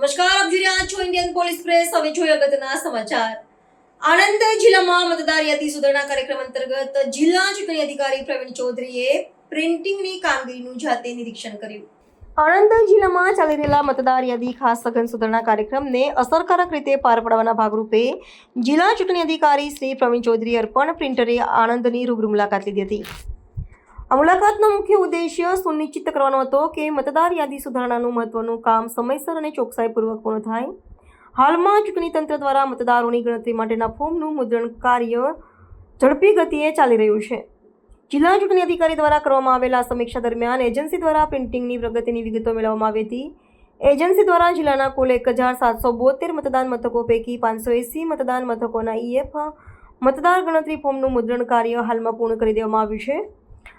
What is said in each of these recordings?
નમસ્કાર, આપ જોઈ રહ્યા છો ઇન્ડિયન પોલીસ પ્રેસ હવે જોઈએ અગત્યના સમાચાર. આણંદ જિલ્લામાં મતદાર યાદી સુધારણા કાર્યક્રમ અંતર્ગત જિલ્લા ચૂંટણી અધિકારી પ્રવીણ ચૌધરીએ પ્રિન્ટિંગની કામગીરીનું જાતે નિરીક્ષણ કર્યું. આણંદ જિલ્લામાં ચાલી રહેલા મતદાર યાદી ખાસ સઘન સુધારણા કાર્યક્રમને અસરકારક રીતે પાર પાડવાના ભાગરૂપે જિલ્લા ચૂંટણી અધિકારી શ્રી પ્રવીણ ચૌધરી અર્પણ પ્રિન્ટરે આણંદની રૂબરૂ મુલાકાત લીધી હતી. આ મુલાકાતનો મુખ્ય ઉદ્દેશ્ય સુનિશ્ચિત કરવાનો હતો કે મતદાર યાદી સુધારણાનું મહત્વનું કામ સમયસર અને ચોકસાઈપૂર્વક પૂર્ણ થાય. હાલમાં ચૂંટણી તંત્ર દ્વારા મતદારોની ગણતરી માટેના ફોર્મનું મુદ્રણ કાર્ય ઝડપી ગતિએ ચાલી રહ્યું છે. જિલ્લા ચૂંટણી અધિકારી દ્વારા કરવામાં આવેલા સમીક્ષા દરમિયાન એજન્સી દ્વારા પ્રિન્ટિંગની પ્રગતિની વિગતો મેળવવામાં આવી હતી. એજન્સી દ્વારા જિલ્લાના કુલ એક હજાર સાતસો બોતેર મતદાન મથકો પૈકી પાંચસો એંસી મતદાન મથકોના ઈએફ મતદાર ગણતરી ફોર્મનું મુદ્રણ કાર્ય હાલમાં પૂર્ણ કરી દેવામાં આવ્યું છે.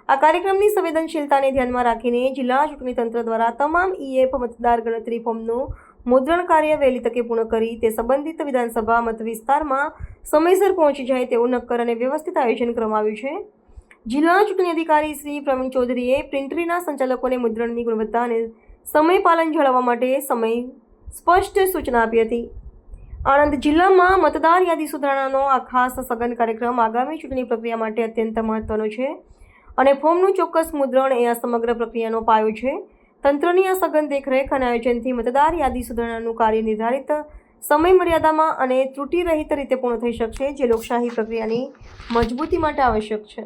આ કાર્યક્રમની સંવેદનશીલતાને ધ્યાનમાં રાખીને જિલ્લા ચૂંટણી તંત્ર દ્વારા તમામ ઈએફ મતદાર ગણતરી ફોર્મનું મુદ્રણ કાર્ય વહેલી તકે પૂર્ણ કરી તે સંબંધિત વિધાનસભા મત વિસ્તારમાં સમયસર પહોંચી જાય તેવું નક્કર અને વ્યવસ્થિત આયોજન કરવામાં આવ્યું છે. જિલ્લા ચૂંટણી અધિકારી શ્રી પ્રવીણ ચૌધરીએ પ્રિન્ટરીના સંચાલકોને મુદ્રણની ગુણવત્તા અને સમય પાલન જાળવવા માટે સમય સ્પષ્ટ સૂચના આપી હતી. આણંદ જિલ્લામાં મતદાર યાદી સુધારણાનો આ ખાસ સઘન કાર્યક્રમ આગામી ચૂંટણી પ્રક્રિયા માટે અત્યંત મહત્વનો છે. અને ફોર્મનું ચોક્કસ મુદ્રણ એ આ સમગ્ર પ્રક્રિયાનો પાયો છે. તંત્રની આ સઘન દેખરેખ અને આયોજનથી મતદાર યાદી સુધારણાનું કાર્ય નિર્ધારિત સમય મર્યાદામાં અને ત્રુટિરહિત રીતે પૂર્ણ થઈ શકશે, જે લોકશાહી પ્રક્રિયાની મજબૂતી માટે આવશ્યક છે.